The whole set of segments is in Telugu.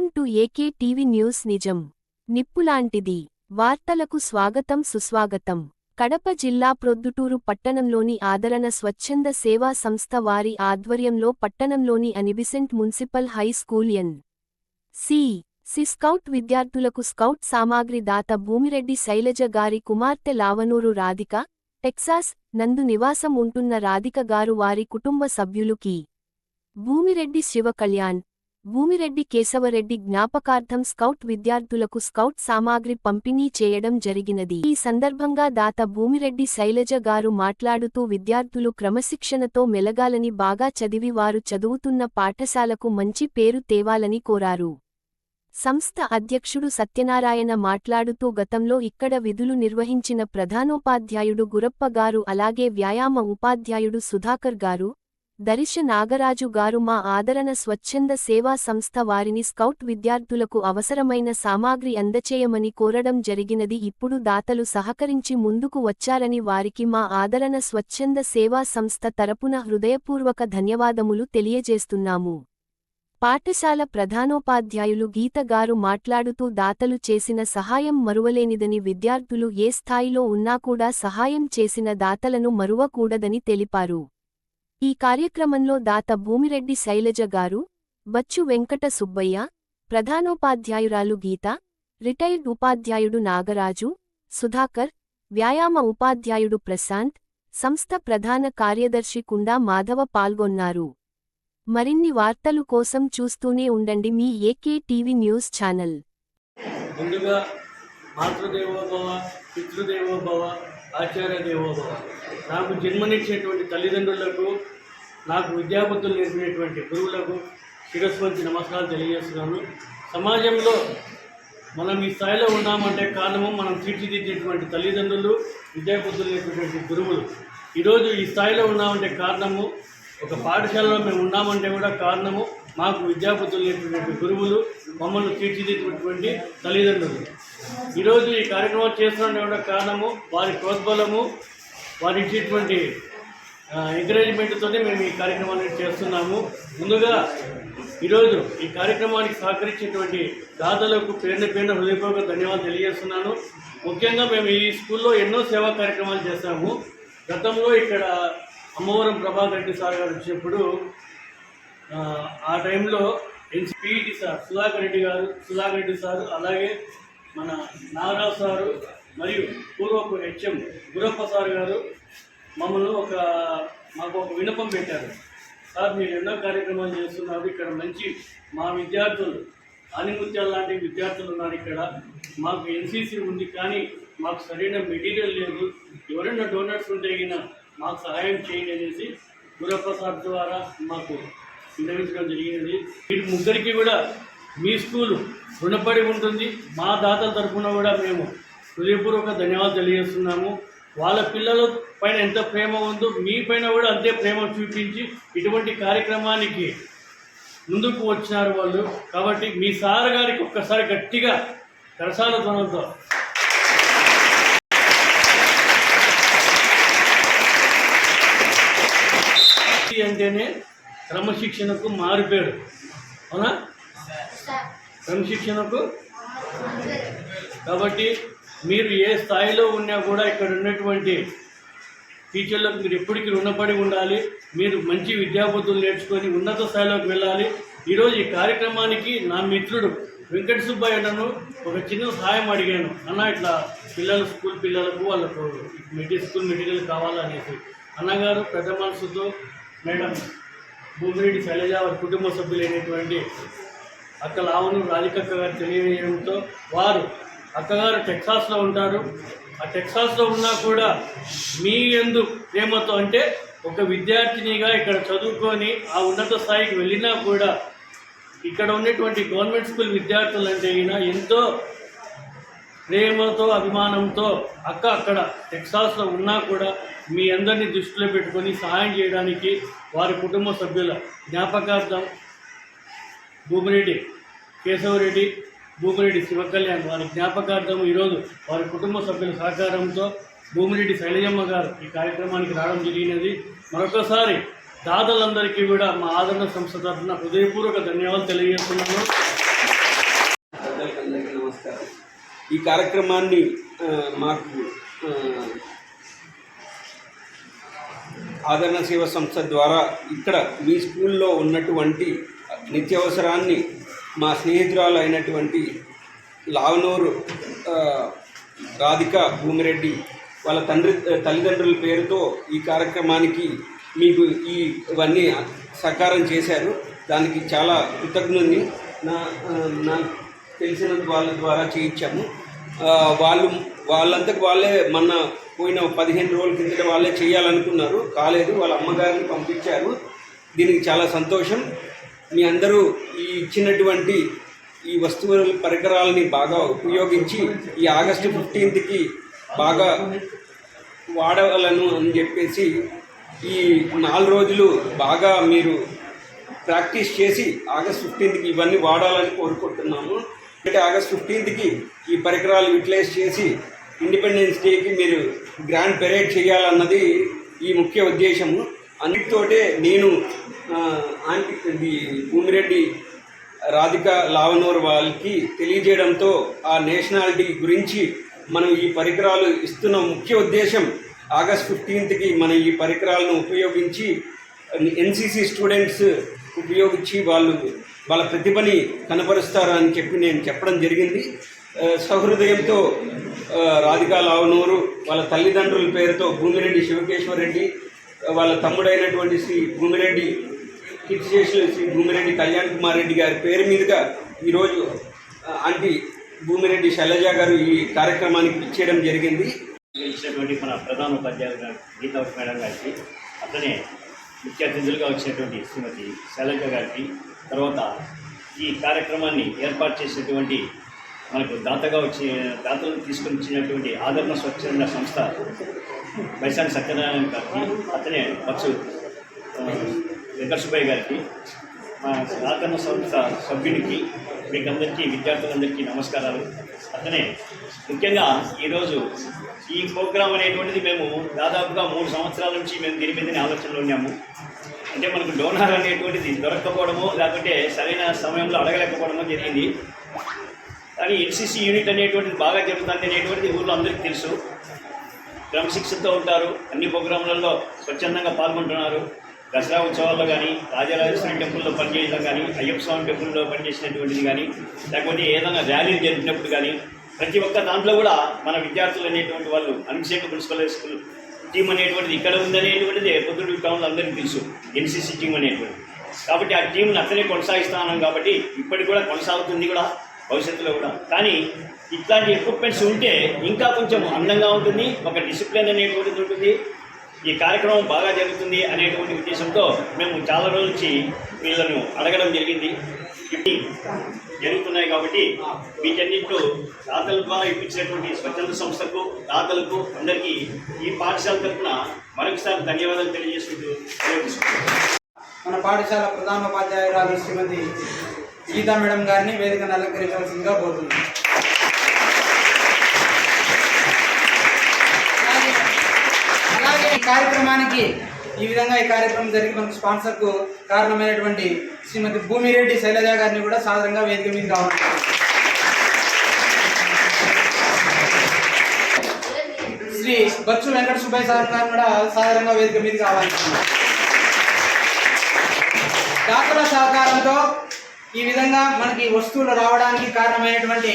Welcome to AK TV news నిజం. నిప్పులాంటిది. వార్తలకు స్వాగతం సుస్వాగతం. కడప జిల్లా ప్రొద్దుటూరు పట్టణంలోని ఆదరణ స్వచ్ఛంద సేవా సంస్థ వారి ఆధ్వర్యంలో పట్టణంలోని Annie Besant municipal high school N. C. C scout విద్యార్థులకు స్కౌట్ సామాగ్రి దాత భూమిరెడ్డి శైలజ గారి కుమార్తె లావనూరు రాధిక టెక్సాస్ నందు నివాసం ఉంటున్న రాధిక గారు వారి కుటుంబ సభ్యులుకి భూమిరెడ్డి శివకళ్యాణ్ భూమిరెడ్డి కేశవరెడ్డి జ్ఞాపకార్థం స్కౌట్ విద్యార్థులకు స్కౌట్ సామాగ్రి పంపిణీ చేయడం జరిగినది. ఈ సందర్భంగా దాత భూమిరెడ్డి శైలజ గారు మాట్లాడుతూ విద్యార్థులు క్రమశిక్షణతో మెలగాలని బాగా చదివి వారు చదువుతున్న పాఠశాలకు మంచి పేరు తేవాలని కోరారు. సంస్థ అధ్యక్షుడు సత్యనారాయణ మాట్లాడుతూ గతంలో ఇక్కడ విధులు నిర్వహించిన ప్రధానోపాధ్యాయుడు గురప్ప గారు అలాగే వ్యాయామ ఉపాధ్యాయుడు సుధాకర్ గారు దరిశ నాగరాజు గారు మా ఆదరణ స్వచ్ఛంద సేవా సంస్థ వారిని స్కౌట్ విద్యార్థులకు అవసరమైన సామాగ్రి అందచేయమని కోరడం జరిగినది ఇప్పుడు దాతలు సహకరించి ముందుకు వచ్చారని వారికి మా ఆదరణ స్వచ్ఛంద సేవా సంస్థ తరపున హృదయపూర్వక ధన్యవాదములు తెలియజేస్తున్నాము. పాఠశాల ప్రధానోపాధ్యాయులు గీతగారు మాట్లాడుతూ దాతలు చేసిన సహాయం మరువలేనిదని విద్యార్థులు ఏ స్థాయిలో ఉన్నా కూడా సహాయం చేసిన దాతలను మరువకూడదని తెలిపారు. ఈ కార్యక్రమంలో దాత భూమిరెడ్డి శైలజ గారు బచ్చు వెంకట సుబ్బయ్య ప్రధానోపాధ్యాయురాలు గీత రిటైర్డ్ ఉపాధ్యాయుడు నాగరాజు సుధాకర్ వ్యాయామ ఉపాధ్యాయుడు ప్రశాంత్ సంస్థ ప్రధాన కార్యదర్శి కుండా మాధవ పాల్గొన్నారు. మరిన్ని వార్తలు కోసం చూస్తూనే ఉండండి మీ ఏకే టీవీ న్యూస్ ఛానల్. ముందుగా మాతృదేవోభవ పితృదేవోభవ ఆచార్య దేవోభవ నాకు జన్మనిచ్చినటువంటి తల్లిదండ్రులకు నాకు విద్యాబుద్ధులు నేర్పినటువంటి గురువులకు శిరస్వంతి నమస్కారాలు తెలియజేస్తున్నాను. సమాజంలో మనం ఈ స్థాయిలో ఉన్నామంటే కారణము మనం తీర్చిదిద్దేటువంటి తల్లిదండ్రులు విద్యాబుద్ధులు నేర్పినటువంటి గురువులు. ఈరోజు ఈ స్థాయిలో ఉన్నామంటే కారణము ఒక పాఠశాలలో మేము ఉన్నామంటే కూడా కారణము మాకు విద్యాబుద్ధులు నేర్పినటువంటి గురువులు మమ్మల్ని తీర్చిదిద్దినటువంటి తల్లిదండ్రులు. ఈరోజు ఈ కార్యక్రమం చేస్తున్న కూడా కారణము వారి ప్రోద్బలము వారి ఇచ్చేటువంటి ఎంకరేజ్మెంట్తోనే మేము ఈ కార్యక్రమాన్ని చేస్తున్నాము. ముందుగా ఈరోజు ఈ కార్యక్రమానికి సహకరించినటువంటి దాతలకు పేరున పేరున హృదయపూర్వక ధన్యవాదాలు తెలియజేస్తున్నాను. ముఖ్యంగా మేము ఈ స్కూల్లో ఎన్నో సేవా కార్యక్రమాలు చేస్తాము గతంలో ఇక్కడ అమ్మవరం ప్రభాకర్ రెడ్డి సార్ గారు వచ్చినప్పుడు ఆ, టైంలో ఎన్సిపిఈటి సార్ సుధాకర్ రెడ్డి గారు సుధాకర్ రెడ్డి సార్ అలాగే మన నాగరావు సారు మరియు పూర్వపు హెచ్ఎం గురప్ప సార్ గారు మమ్మల్ని ఒక మాకు ఒక వినపం పెట్టారు. సార్ మీరు ఎన్నో కార్యక్రమాలు చేస్తున్నారు. ఇక్కడ మంచి మా విద్యార్థులు ఆనిముత్యాలు లాంటి విద్యార్థులు ఉన్నారు ఇక్కడ. మాకు ఎన్సీసీ ఉంది కానీ మాకు సరైన మెటీరియల్ లేదు. ఎవరైనా డోనర్స్ ఉంటే అయినా మాకు సహాయం చేయండి అనేసి గురప్ప సార్ ద్వారా మాకు విన్నవించడం జరిగినది. వీరి ముగ్గురికి కూడా మీ స్కూలు రుణపడి ఉంటుంది. మా దాతల తరఫున కూడా మేము హృదయపూర్వక ధన్యవాదాలు తెలియజేస్తున్నాము. వాళ్ళ పిల్లల పైన ఎంత ప్రేమ ఉందో మీ పైన కూడా అంతే ప్రేమ చూపించి ఇటువంటి కార్యక్రమానికి ముందుకు వచ్చినారు వాళ్ళు. కాబట్టి మీ సార్ గారికి ఒక్కసారి గట్టిగా కరసాల ధ్వనంతో ఇది అంటేనే క్రమశిక్షణకు మారిపోయాడు. అవునా? క్రమశిక్షణకు? కాబట్టి మీరు ఏ స్థాయిలో ఉన్నా కూడా ఇక్కడ ఉన్నటువంటి టీచర్లకు మీరు ఎప్పటికీ రుణపడి ఉండాలి. మీరు మంచి విద్యాబుద్ధులు నేర్చుకొని ఉన్నత స్థాయిలోకి వెళ్ళాలి. ఈరోజు ఈ కార్యక్రమానికి నా మిత్రుడు వెంకట సుబ్బయ్య నన్ను ఒక చిన్న సహాయం అడిగాను. అన్న ఇట్లా పిల్లలు స్కూల్ పిల్లలకు వాళ్ళకు మెటీరియల్ స్కూల్ మెటీరియల్ కావాలనేసి. అన్నగారు పెద్ద మనసుతో మేడం భూమిరెడ్డి శైలజ వారి కుటుంబ సభ్యులైనటువంటి అక్క లావను రాధికక్క గారు తెలియజేయడంతో వారు అక్కగారు టెక్సాస్లో ఉంటారు. ఆ టెక్సాస్లో ఉన్నా కూడా మీ ఎందు ప్రేమతో అంటే ఒక విద్యార్థినిగా ఇక్కడ చదువుకొని ఆ ఉన్నత స్థాయికి వెళ్ళినా కూడా ఇక్కడ ఉన్నటువంటి గవర్నమెంట్ స్కూల్ విద్యార్థులు అంటే ఈయన ఎంతో ప్రేమతో అభిమానంతో అక్క అక్కడ టెక్సాస్లో ఉన్నా కూడా మీ అందరినీ దృష్టిలో పెట్టుకొని సహాయం చేయడానికి వారి కుటుంబ సభ్యుల జ్ఞాపకార్థం భూమిరెడ్డి కేశవరెడ్డి భూమిరెడ్డి శివకళ్యాణ్ వారి జ్ఞాపకార్థం ఈరోజు వారి కుటుంబ సభ్యుల సహకారంతో భూమిరెడ్డి శైలజమ్మ గారు ఈ కార్యక్రమానికి రావడం జరిగినది. మరొకసారి దాతలందరికీ కూడా మా ఆదరణ సంస్థ తరఫున హృదయపూర్వక ధన్యవాదాలు తెలియజేస్తున్నాను. ఈ కార్యక్రమాన్ని మాకు ఆదరణ సేవ సంస్థ ద్వారా ఇక్కడ మీ స్కూల్లో ఉన్నటువంటి నిత్యావసరాన్ని మా స్నేహితురాలు అయినటువంటి లావనూరు రాధిక భూమిరెడ్డి వాళ్ళ తండ్రి తల్లిదండ్రుల పేరుతో ఈ కార్యక్రమానికి మీకు ఈ ఇవన్నీ సహకారం చేశారు. దానికి చాలా కృతజ్ఞుని నా నాకు తెలిసిన వాళ్ళ ద్వారా చేయించాము. వాళ్ళు వాళ్ళంతకు వాళ్ళే మొన్న పోయిన పదిహేను రోజుల కిందట వాళ్ళే చేయాలనుకున్నారు. కాలేదు వాళ్ళ అమ్మగారిని పంపించారు. దీనికి చాలా సంతోషం. మీ అందరూ ఈ ఇచ్చినటువంటి ఈ వస్తువుల పరికరాలని బాగా ఉపయోగించి ఈ ఆగస్టు ఫిఫ్టీన్త్కి బాగా వాడగలను అని చెప్పేసి ఈ నాలుగు రోజులు బాగా మీరు ప్రాక్టీస్ చేసి ఆగస్ట్ ఫిఫ్టీన్త్కి ఇవన్నీ వాడాలని కోరుకుంటున్నాము. అంటే ఆగస్ట్ ఫిఫ్టీన్త్కి ఈ పరికరాలు యూటిలైజ్ చేసి ఇండిపెండెన్స్ డేకి మీరు గ్రాండ్ పెరేడ్ చేయాలన్నది ఈ ముఖ్య ఉద్దేశము. అన్నిటితోటే నేను ఆంటీ భూమిరెడ్డి రాధిక లావనూర్ వాళ్ళకి తెలియజేయడంతో ఆ నేషనాలిటీ గురించి మనం ఈ పరికరాలు ఇస్తున్న ముఖ్య ఉద్దేశం ఆగస్ట్ ఫిఫ్టీన్త్కి మనం ఈ పరికరాలను ఉపయోగించి ఎన్సీసీ స్టూడెంట్స్ ఉపయోగించి వాళ్ళు వాళ్ళ ప్రతిభని కనపరుస్తారు అని చెప్పి నేను చెప్పడం జరిగింది. సహృదయంతో రాధికా లావనూరు వాళ్ళ తల్లిదండ్రుల పేరుతో భూమిరెడ్డి శివకేశ్వరరెడ్డి వాళ్ళ తమ్ముడైనటువంటి శ్రీ భూమిరెడ్డి ఫిక్స్ చేసిన శ్రీ భూమిరెడ్డి కళ్యాణ్ కుమార్ రెడ్డి గారి పేరు మీదుగా ఈరోజు అంటి భూమిరెడ్డి శైలజ గారు ఈ కార్యక్రమానికి ఇచ్చేయడం జరిగింది. ఇచ్చినటువంటి మన ప్రధాన ఉపాధ్యాయులు గీతా మేడం గారికి అతనే ముఖ్య అతిథులుగా వచ్చినటువంటి శ్రీమతి శైలజ గారికి తర్వాత ఈ కార్యక్రమాన్ని ఏర్పాటు చేసినటువంటి మనకు దాతగా వచ్చి దాతలను తీసుకొని వచ్చినటువంటి ఆదరణ స్వచ్ఛంద సంస్థ వైశాఖ సత్యనారాయణ గారికి అతనే వచ్చు వెంకటసుబ్బయ్య గారికి మా సనాతన సంస్థ సభ్యునికి మీకందరికీ విద్యార్థులందరికీ నమస్కారాలు. అతనే ముఖ్యంగా ఈరోజు ఈ ప్రోగ్రాం అనేటువంటిది మేము దాదాపుగా మూడు సంవత్సరాల నుంచి మేము దీని మీదనే ఆలోచనలో ఉన్నాము. అంటే మనకు డోనార్ అనేటువంటిది దొరక్కపోవడము లేకుంటే సరైన సమయంలో అడగలేకపోవడమో జరిగింది. కానీ ఎన్సీసీ యూనిట్ అనేటువంటిది బాగా జరుగుతుంది అనేటువంటిది ఊళ్ళో అందరికీ తెలుసు. క్రమశిక్షణతో ఉంటారు. అన్ని ప్రోగ్రాంలలో స్వచ్ఛందంగా పాల్గొంటున్నారు. దసరా ఉత్సవాల్లో కానీ రాజరాజేశ్వరి టెంపుల్లో పనిచేయడం కానీ అయ్యప్ప స్వామి టెంపుల్లో పనిచేసినటువంటిది కానీ లేకపోతే ఏదైనా ర్యాలీలు జరిపినప్పుడు కానీ ప్రతి ఒక్క దాంట్లో కూడా మన విద్యార్థులు అనేటువంటి వాళ్ళు అనిశేఖ ప్రిన్సిపల్ స్కూల్ టీం అనేటువంటిది ఇక్కడ ఉందనేటువంటిది పొద్దుడు టౌన్లో అందరికీ తెలుసు ఎన్సీసీ టీం అనేటువంటిది. కాబట్టి ఆ టీంని అతనే కొనసాగిస్తాను కాబట్టి ఇప్పటికి కూడా కొనసాగుతుంది కూడా భవిష్యత్తులో కూడా. కానీ ఇట్లాంటి ఎక్విప్మెంట్స్ ఉంటే ఇంకా కొంచెం అందంగా ఉంటుంది ఒక డిసిప్లిన్ అనేటువంటిది ఉంటుంది ఈ కార్యక్రమం బాగా జరుగుతుంది అనేటువంటి ఉద్దేశంతో మేము చాలా రోజుల నుంచి వీళ్ళను అడగడం జరిగింది. ఇవి జరుగుతున్నాయి కాబట్టి వీటన్నింటిలో దాతల ద్వారా ఇప్పించినటువంటి స్వచ్ఛంద సంస్థకు దాతలకు అందరికీ ఈ పాఠశాల తరఫున మరొకసారి ధన్యవాదాలు తెలియజేసుకుంటూ మన పాఠశాల ప్రధానోపాధ్యాయురాలు శ్రీమతి గీతా మేడం గారిని వేదికను అలంకరించాల్సిందిగా కోరుతున్నాను అలాగే- అలాగే ఈ కార్యక్రమానికి ఈ విధంగా ఈ కార్యక్రమం జరిగి మనకు స్పాన్సర్కు కారణమైనటువంటి శ్రీమతి భూమిరెడ్డి శైలజ గారిని కూడా సాధారణంగా వేదిక మీద కావాలి శ్రీ బచ్చు వెంకట సుబ్బయ్య సార్ గారు కూడా సాధారణంగా వేదిక మీద కావాలి దాతల సహకారంతో ఈ విధంగా మనకి వస్తువులు రావడానికి కారణమైనటువంటి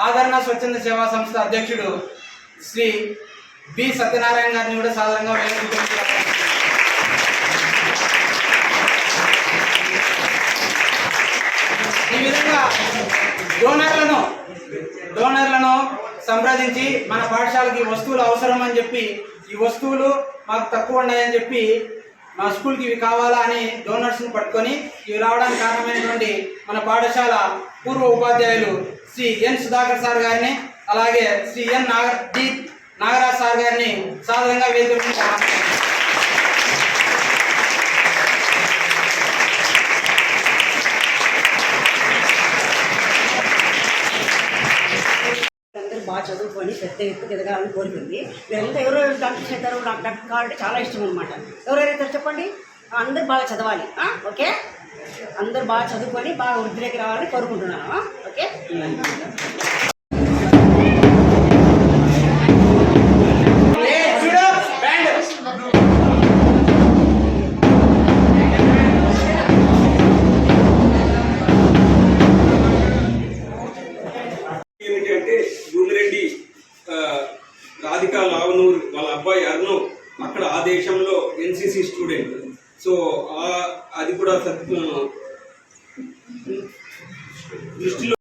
ఆదరణ స్వచ్ఛంద సేవా సంస్థ అధ్యక్షుడు శ్రీ బి సత్యనారాయణ గారిని కూడా సాధారణంగా ఈ విధంగా డోనర్లను డోనర్లను సంప్రదించి మన పాఠశాలకి వస్తువులు అవసరం అని చెప్పి ఈ వస్తువులు మాకు తక్కువ ఉన్నాయని చెప్పి మా స్కూల్కి ఇవి కావాలా అని డోనర్స్ని పట్టుకొని ఇవి రావడానికి కారణమైనటువంటి మన పాఠశాల పూర్వ ఉపాధ్యాయులు శ్రీ ఎన్ సుధాకర్ సార్ గారిని అలాగే Shri N Nagar D Nagaraj sir గారిని సాధారణంగా వేదిక అందరూ బాగా చదువుకొని పెద్ద ఎత్తుకు ఎదగాలని కోరుకుంది. వీళ్ళంతా ఎవరెవరు డాక్టర్ చేస్తారు నాకు డాక్టర్ కావాలంటే చాలా ఇష్టం అనమాట ఎవరెవరైతే చెప్పండి. అందరు బాగా చదవాలి. ఓకే? అందరూ బాగా చదువుకొని బాగా వృద్ధిలోకి రావాలని కోరుకుంటున్నాను. ఓకే? రాధిక లావనూరు వాళ్ళ అబ్బాయి అర్ణవ్ అక్కడ ఆ దేశంలో ఎన్సీసీ స్టూడెంట్ సో అది కూడా దృష్టిలో